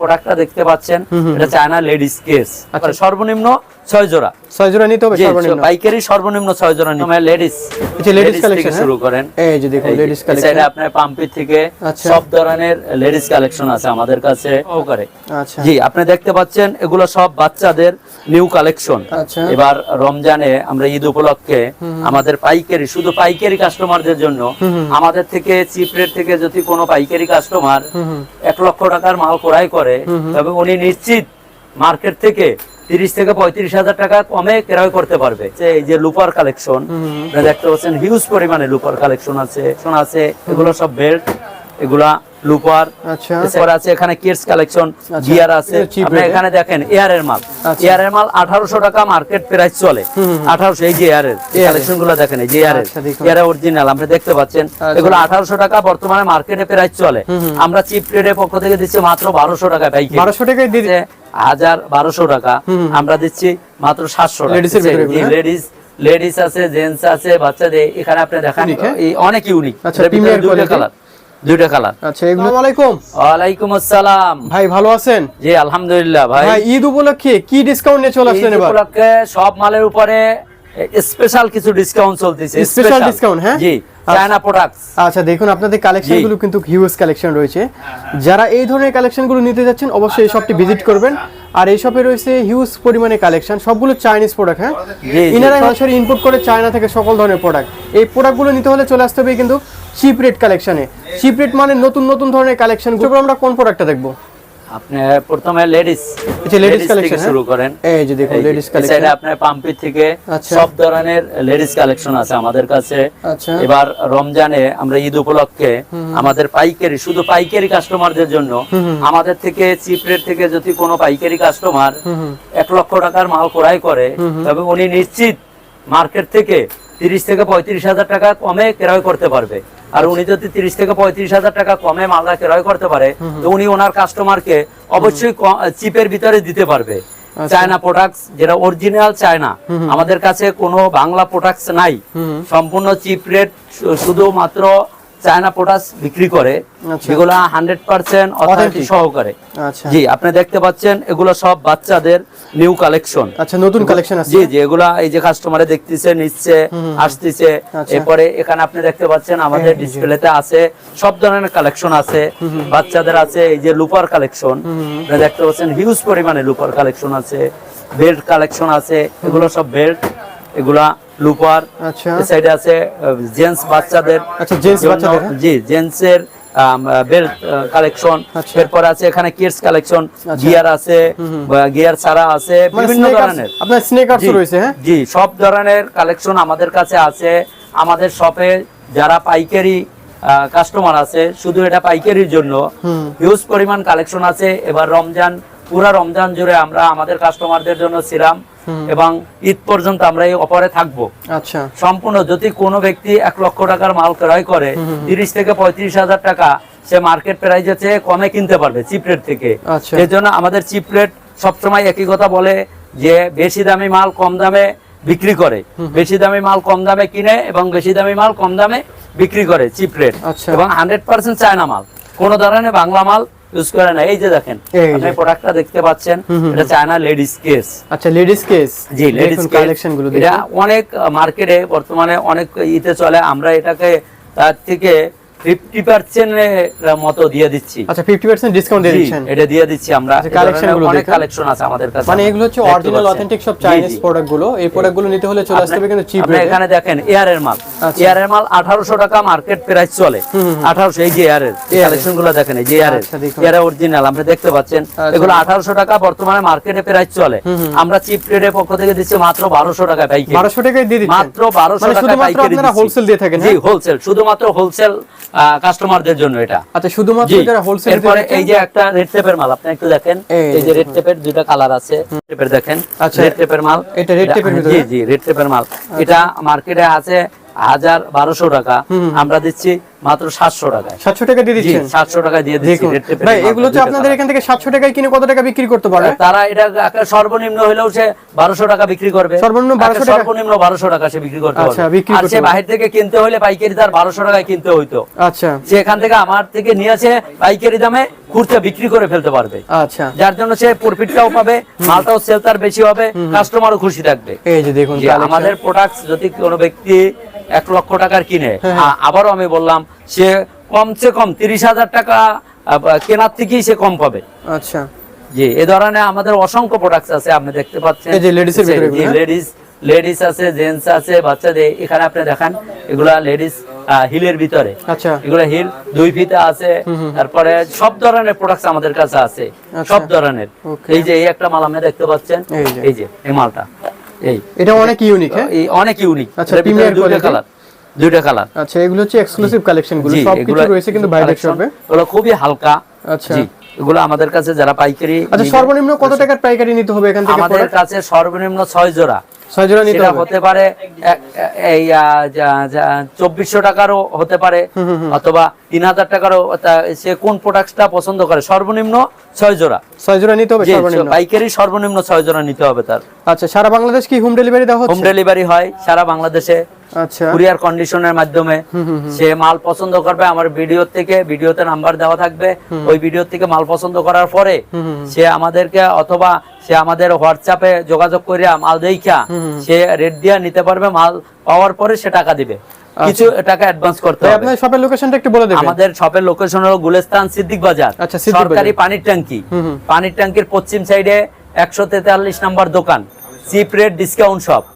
প্রোডাক্টটা দেখতে পাচ্ছেন এটা চায়না লেডিস কেস সর্বনিম্ন ছয় জোড়া। ছয় জোড়া নিতে হবে সর্বনিম্ন। পাইকারি সর্বনিম্ন ছয় জোড়া নিতে লেডিস এই যে ladies হ্যাঁ? শুরু করেন। এই যে দেখুন লেডিস কালেকশন সাইডে আপনার পাম্পি থেকে আচ্ছা। সব ধরনের লেডিস কালেকশন আছে আমাদের কাছে। সহকারে আচ্ছা। জি আপনি দেখতে পাচ্ছেন এগুলো সব বাচ্চাদের নিউ কালেকশন আচ্ছা। এবার রমজানে আমরা ঈদ উপলক্ষে আমাদের পাইকারি শুধু পাইকারি কাস্টমারদের জন্য আমাদের থেকে চিপ রেট থেকে যদি কোনো পাইকারি কাস্টমার এক লক্ষ টাকার মাল ক্রয় করে তবে উনি নিশ্চিত মার্কেট থেকে তিরিশ থেকে পঁয়ত্রিশ হাজার টাকা কমে ক্রয় করতে পারবে। যে এই যে লুপার কালেকশন দেখতে পাচ্ছেন হিউজ পরিমাণে লুপার কালেকশন আছে শোন আছে এগুলো সব বেল্ট এগুলা লুপার আচ্ছা এরপর আছে এখানে কিডস কালেকশন আচ্ছা। গিয়ার আছে আপনি এখানে দেখেন এয়ারের মাল আচ্ছা। এয়ারের মাল আঠারোশো টাকা মার্কেট প্রাইস চলে আঠারোশো এই যে এয়ারের দেখেন এই যে এয়ারের আচ্ছা, দেখুন। এয়ারের অরিজিনাল আপনি দেখতে পাচ্ছেন আচ্ছা। এগুলো আঠারোশো টাকা বর্তমানে মার্কেটে প্রাইস চলে আমরা চিপ রেটের পক্ষ থেকে দিচ্ছি মাত্র বারোশো টাকা পাইকারি বারোশো টাকায় দিয়ে দিচ্ছি। হাজার বারোশো টাকা আমরা দিচ্ছি মাত্র সাতশো হ্যাঁ? লেডিস লেডিস আছে জেন্টস আছে বাচ্চাদের এখানে আপনি দেখান হ্যাঁ? এই অনেক ইউনিক আচ্ছা। কালার দুইটা কালার। আচ্ছা এগুলো আলাইকুম। ওয়ালাইকুম আসসালাম। ভাই ভালো আছেন? জি আলহামদুলিল্লাহ ভাই। ভাই ঈদ উপলক্ষে কি ডিসকাউন্ট নিয়ে চলে আসলেন এবার? উপলক্ষে সব মালের উপরে স্পেশাল কিছু ডিসকাউন্ট চলতেছে Special discount, হ্যাঁ? জি চায়না প্রোডাক্টস আচ্ছা দেখুন আপনাদের কালেকশন কিন্তু হিউজ কালেকশন রয়েছে। যারা এই ধরনের কালেকশনগুলো নিতে যাচ্ছেন অবশ্যই এই শপটি ভিজিট করবেন। আর এই শপে রয়েছে হিউজ পরিমাণে কালেকশন সবগুলো চাইনিজ প্রোডাক্ট হ্যাঁ। ইনারা সরাসরি ইম্পোর্ট করে চায়না থেকে সকল ধরনের প্রোডাক্ট এই প্রোডাক্টগুলো নিতে হলে চলে আসতে হবে কিন্তু চিপ রেট কালেকশনে চিপ রেট মানে নতুন নতুন ধরনের কালেকশনগুলো। আমরা কোন প্রোডাক্টটা দেখব? আপনি প্রথমে লেডিস ladies collection, হ্যাঁ? শুরু করেন। এই যে দেখুন লেডিস কালেকশন সাইডে আপনার পাম্পি থেকে আচ্ছা। সব ধরনের লেডিস কালেকশন আছে আমাদের কাছে। আচ্ছা। এবার রমজানে আমরা ঈদ উপলক্ষে আমাদের পাইকারি শুধু পাইকারি কাস্টমারদের জন্য আমাদের থেকে চিপ রেট থেকে যদি কোনো পাইকারি কাস্টমার এক লক্ষ টাকার মাল ক্রয় করে তবে উনি নিশ্চিত মার্কেট থেকে তিরিশ থেকে পঁয়ত্রিশ হাজার টাকা কমে ক্রয় করতে পারবে। আর উনি যদি তিরিশ থেকে পঁয়ত্রিশ হাজার টাকা কমে মালদা ক্রয় করতে পারে তো উনি ওনার কাস্টমারকে অবশ্যই চিপের ভিতরে দিতে পারবে। চায়না প্রোডাক্ট যেটা অরিজিনাল চায়না আমাদের কাছে কোনো বাংলা প্রোডাক্টস নাই। সম্পূর্ণ চিপ রেট শুধুমাত্র চায়না প্রোডাক্টস বিক্রি করে। যেগুলো হান্ড্রেড পার্সেন্ট সহকারে। আচ্ছা। জি আপনি দেখতে পাচ্ছেন এগুলো সব বাচ্চাদের নিউ কালেকশন আচ্ছা নতুন কালেকশন আছে। জি জি এগুলা এই যে কাস্টমারে দেখতেছে নিচ্ছে আসতেছে। আচ্ছা। এরপরে এখানে আপনি দেখতে পাচ্ছেন আমাদের হ্যাঁ। ডিসপ্লেতে আছে সব ধরনের কালেকশন আছে। বাচ্চাদের আছে এই যে লুপার কালেকশন দেখতে পাচ্ছেন হিউজ পরিমাণে লুপার কালেকশন আছে বেল্ট কালেকশন আছে এগুলো সব বেল্ট এগুলা লুপার আচ্ছা। সাইডে আছে জেন্টস বাচ্চাদের আচ্ছা, বাচ্চাদের, হ্যাঁ? জি জেন্টস এর বেল্ট কালেকশন আচ্ছা। এরপর আছে এখানে কিডস কালেকশন গিয়ার আছে গিয়ার ছাড়া আছে মানে বিভিন্ন ধরনের। আপনার স্নেকার্স রয়েছে হ্যাঁ? জি সব ধরনের কালেকশন আমাদের কাছে আছে। আমাদের শপে যারা পাইকারি কাস্টমার আছে শুধু এটা পাইকারির জন্য। হিউজ পরিমাণ কালেকশন আছে। এবার রমজান পুরা রমজান জুড়ে আমরা আমাদের কাস্টমারদের জন্য ছিলাম এবং ঈদ পর্যন্ত আমরা এই অফারে থাকব। আচ্ছা। সম্পূর্ণ যদি কোনো ব্যক্তি এক লক্ষ টাকার মাল ক্রয় করে তিরিশ থেকে পঁয়ত্রিশ হাজার টাকা সে মার্কেট প্রাইজের চেয়ে কমে কিনতে পারবে চিপ রেট থেকে। আচ্ছা। এর জন্য আমাদের চিপ রেট সবসময় একই কথা বলে যে বেশি দামি মাল কম দামে বিক্রি করে। বেশি দামি মাল কম দামে কিনে এবং বেশি দামি মাল কম দামে বিক্রি করে চিপ রেট। আচ্ছা। এবং হান্ড্রেড পার্সেন্ট চায়না মাল। কোন ধরনের বাংলা মাল ইউজ করে না। এই যে দেখেন আপনি প্রোডাক্টটা দেখতে পাচ্ছেন এটা চায়না লেডিস কেস আচ্ছা লেডিস কেস জি লেডিস কালেকশনগুলো এটা অনেক মার্কেটে বর্তমানে অনেক ইতে চলে। আমরা এটাকে তার থেকে ফিফটি পার্সেন্ট মতো দিয়ে দিচ্ছি। আচ্ছা 50% ডিসকাউন্ট দিয়ে দিচ্ছেন। এটা দিয়ে দিচ্ছি আমরা। আচ্ছা, ধরনের collection গুলো অনেক কালেকশন আছে আমাদের কাছে। মানে এগুলো হচ্ছে অরিজিনাল অথেন্টিক সব চাইনিজ প্রোডাক্টগুলো। এই প্রোডাক্টগুলো নিতে হলে চলে আসতে হবে কিন্তু চিপ এখানে দেখেন এয়ারের মাল আচ্ছা। এয়ারের মাল আঠারোশো টাকা মার্কেট প্রাইস চলে। আঠারোশো এই যে এয়ারের কালেকশনগুলো দেখেন এই যে এয়ারের আচ্ছা, এয়ারের অরিজিনাল আপনি দেখতে পাচ্ছেন। আচ্ছা। এগুলো আঠারোশো টাকা বর্তমানে মার্কেটে প্রাইস চলে। আমরা চিপ রেটের পক্ষ থেকে দিচ্ছি মাত্র বারোশো টাকা পাইকারি 1200 টাকায় দিয়ে মাত্র বারোশো মানে টাকা পাইকারি হোলসেল দিয়ে থাকেন জি হ্যাঁ? হোলসেল শুধুমাত্র হোলসেল কাস্টমারদের জন্য এটা। আচ্ছা শুধুমাত্র যারা হোলসেল এরপরে এই যে একটা রেড টেপের মাল আপনি একটু দেখেন। এই যে রেড টেপের দুইটা কালার আছে টেপের দেখেন। আচ্ছা। রেড টেপের মাল। এটা tape এর ভিতরে? জি জি রেড টেপের মাল। এটা মার্কেটে আছে হাজার বারোশো টাকা আমরা দিচ্ছি মাত্র সাতশো টাকায়। সাতশো টাকা দিয়ে দিচ্ছেন? সাতশো টাকা দিয়ে দিচ্ছি দেখুন red tape এর ভাই এগুলো হচ্ছে আপনাদের এখান থেকে সাতশো টাকায় কিনে কত টাকা বিক্রি করতে পারবে তারা এটা সর্বনিম্ন হলেও সে বারোশো টাকা বিক্রি করবে। সর্বনিম্ন 1200 টাকা? সর্বনিম্ন বারোশো টাকা সে বিক্রি করতে আচ্ছা, বিক্রি আর সে পারবে। থেকে কিনতে হলে পাইকারি তার বারোশো টাকায় কিনতে হইতো। আচ্ছা। সে এখান থেকে আমার থেকে নিয়ে আসে পাইকারি দামে খুচরা বিক্রি করে ফেলতে পারবে। আচ্ছা। যার জন্য সে প্রফিটটাও পাবে মালটাও সেল তার বেশি হবে কাস্টমারও খুশি থাকবে। এই যে দেখুন আমাদের প্রোডাক্ট যদি কোনো ব্যক্তি এক লক্ষ টাকার কিনে হ্যাঁ। আবারও আমি বললাম সে কমসে কম তিরিশ হাজার টাকা কেনার থেকেই সে কম পাবে। আচ্ছা। জি এ ধরনের আমাদের অসংখ্য প্রোডাক্ট আছে আপনি দেখতে পাচ্ছেন। হ্যাঁ? লেডিস লেডিস আছে জেন্টস আছে বাচ্চাদের এখানে আপনি দেখেন এগুলা লেডিস হিলের ভিতরে। আচ্ছা। এগুলো হিল দুই ফিতা আছে তারপরে সব ধরনের প্রোডাক্ট আমাদের কাছে আছে আচ্ছা। সব ধরনের। এই যে এই একটা মাল আপনি দেখতে পাচ্ছেন এই যে। এই মালটা এই। এটা অনেক ইউনিক হ্যাঁ? অনেক ইউনিক আচ্ছা, দুইটা কালার দুইটা কালার আচ্ছা এগুলো হচ্ছে এক্সক্লুসিভ কালেকশনগুলো সবকিছু রয়েছে কিন্তু বাইরের শপে এগুলো খুবই হালকা। আচ্ছা। জি এগুলো আমাদের কাছে যারা পাইকারি আচ্ছা সর্বনিম্ন কত টাকার পাইকারি নিতে হবে এখান থেকে আমাদের কাছে সর্বনিম্ন ছয় জোড়া। ছয় জোড়া নিতে হতে পারে এ- এ- এই চব্বিশশো টাকারও হতে পারে অথবা তিন হাজার টাকারও তা- সে কোন প্রোডাক্টটা পছন্দ করে সর্বনিম্ন ছয় জোড়া। ছয় জোড়া নিতে হবে সর্বনিম্ন? পাইকারি সর্বনিম্ন ছয় জোড়া নিতে হবে তার। আচ্ছা সারা বাংলাদেশ কি হোম ডেলিভারি দেওয়া হোম ডেলিভারি হয় সারা বাংলাদেশে। আচ্ছা। কুরিয়ার কন্ডিশনের মাধ্যমে। সে মাল পছন্দ করবে আমার ভিডিও থেকে ভিডিওতে নাম্বার দেওয়া থাকবে। ওই ভিডিও থেকে মাল পছন্দ করার পরে সে আমাদেরকে অথবা সে আমাদের হোয়াটসঅ্যাপে যোগাযোগ করিয়া মাল দেইখা সে রেট দিয়া নিতে পারবে মাল পাওয়ার পরে সে টাকা দিবে। কিছু টাকা অ্যাডভান্স করতে হবে। আপনার শপের লোকেশনটা একটু বলে দেবেন। আমাদের শপের লোকেশন হলো গুলেস্তান সিদ্দিক বাজার আচ্ছা। সরকারি পানির ট্যাঙ্কি। পানির ট্যাঙ্কির পশ্চিম সাইডে একশো তেতাল্লিশ নাম্বার দোকান চিপ রেট ডিসকাউন্ট শপ